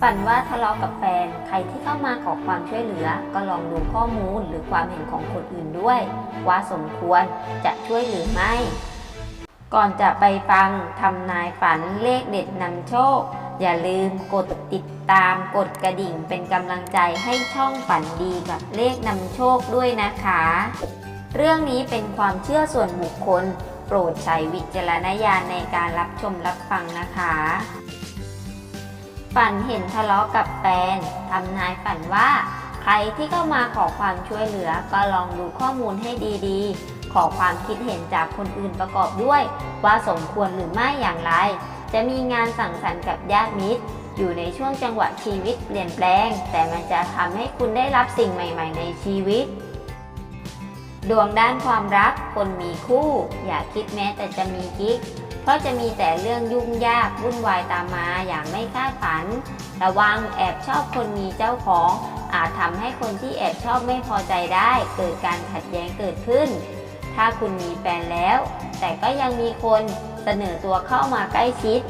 ฝันว่าทะเลาะกับแฟน ใครที่เข้ามาขอความช่วยเหลือ ก็ลองดูข้อมูลหรือความเห็นของคนอื่นด้วย ว่าสมควรจะช่วยหรือไม่ ก่อนจะไปฟังทำนายฝันเลขเด็ดนำโชค อย่าลืมกดติดตามกดกระดิ่งเป็นกำลังใจให้ช่องฝันดีกับเลขนำโชคด้วยนะคะ เรื่องนี้เป็นความเชื่อส่วนบุคคล โปรดใช้วิจารณญาณในการรับชมรับฟังนะคะ ฝันเห็นทะเลาะกับแฟนทำนายฝันว่า ใครที่เข้ามาขอความช่วยเหลือก็ลองดูข้อมูลให้ดีๆ ขอความคิดเห็นจากคนอื่นประกอบด้วย ว่าสมควรหรือไม่อย่างไร จะมีงานสั่งสรรค์กับญาติมิตร อยู่ในช่วงจังหวะชีวิตเปลี่ยนแปลง แต่มันจะทำให้คุณได้รับสิ่งใหม่ ๆ ในชีวิตดวงด้านความรัก คนมีคู่ อย่าคิดแม้แต่จะมีกิ๊ก เพราะจะมีแต่เรื่องยุ่งยากวุ่นวายตามมาอย่างไม่คาดฝัน ระวังแอบชอบคนมีเจ้าของ อาจทำให้คนที่แอบชอบไม่พอใจได้ เกิดการขัดแย้งเกิดขึ้น ถ้าคุณมีแฟนแล้ว แต่ก็ยังมีคนเสนอตัวเข้ามาใกล้ชิด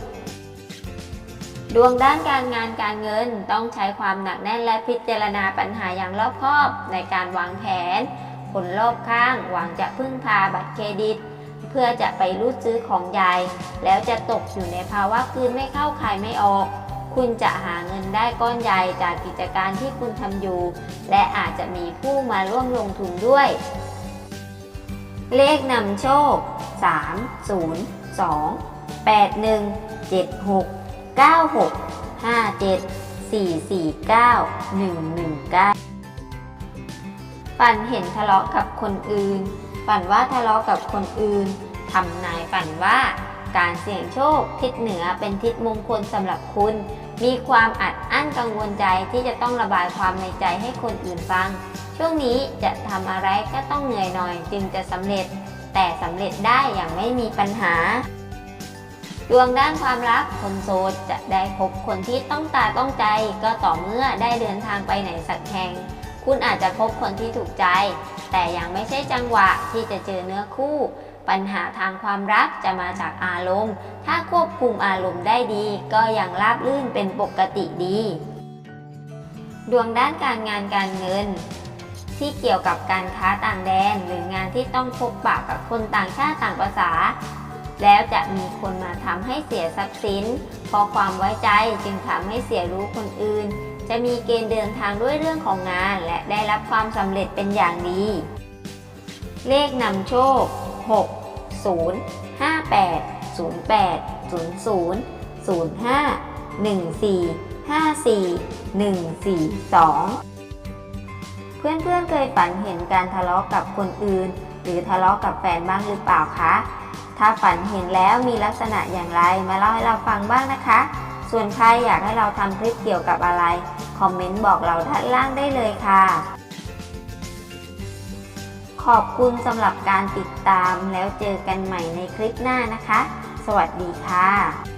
ดวงด้านการงานการเงินต้องใช้ความหนักแน่นและพิจารณาปัญหาอย่างรอบคอบในการวางแผน คนรอบข้างหวังจะพึ่งพาบัตรเครดิต เพื่อจะไปรูดซื้อของใหญ่แล้วจะตกอยู่ในภาวะคืนไม่เข้าขายไม่ออก คุณจะหาเงินได้ก้อนใหญ่จากกิจการที่คุณทำอยู่ และอาจจะมีผู้มาร่วมลงทุนด้วย เลขนำโชค 3 0 2 8 1 7 6 9 6 5 7 4 4 9 1 1 9 ฝันเห็นทะเลาะกับคนอื่น ฝันว่าทะเลาะกับคนอื่นทำนายฝันว่า การเสี่ยงโชค ทิศเหนือเป็นทิศมงคลสำหรับคุณ มีความอัดอั้นกังวลใจที่จะต้องระบายความในใจให้คนอื่นฟัง ช่วงนี้จะทำอะไรก็ต้องเหนื่อยหน่อยจึงจะสำเร็จ แต่สำเร็จได้อย่างไม่มีปัญหาดวงด้านความรักคนโสดจะได้พบคนที่ต้องตาต้องใจ ก็ต่อเมื่อได้เดินทางไปไหนสักแห่ง คุณอาจจะพบคนที่ถูกใจ แต่ยังไม่ใช่จังหวะที่จะเจอเนื้อคู่ ปัญหาทางความรักจะมาจากอารมณ์ ถ้าควบคุมอารมณ์ได้ดี ก็ยังราบรื่นเป็นปกติดี ดวงด้านการงานการเงิน ที่เกี่ยวกับการค้าต่างแดน หรืองานที่ต้องพบปะกับคนต่างชาติต่างภาษา แล้วจะมีคนมาทำให้เสียทรัพย์สินเพราะความไว้ใจจึงทำให้เสียรู้คนอื่น จะมีเกณฑ์เดินทางด้วยเรื่องของงาน และได้รับความสำเร็จเป็นอย่างดี เลขนำโชค 6 0 5 8 0 8 0 0 0 5 1 4 5 4 1 4 2 เพื่อนๆเคยฝันเห็นการทะเลาะกับคนอื่น หรือทะเลาะกับแฟนบ้างหรือเปล่าคะ ถ้าฝันเห็นแล้วมีลักษณะอย่างไรมาเล่าให้เราฟังบ้างนะคะ ส่วนใครอยากให้เราทำคลิปเกี่ยวกับอะไร คอมเมนต์บอกเราด้านล่างได้เลยค่ะ ขอบคุณสำหรับการติดตามแล้วเจอกันใหม่ในคลิปหน้านะคะ สวัสดีค่ะ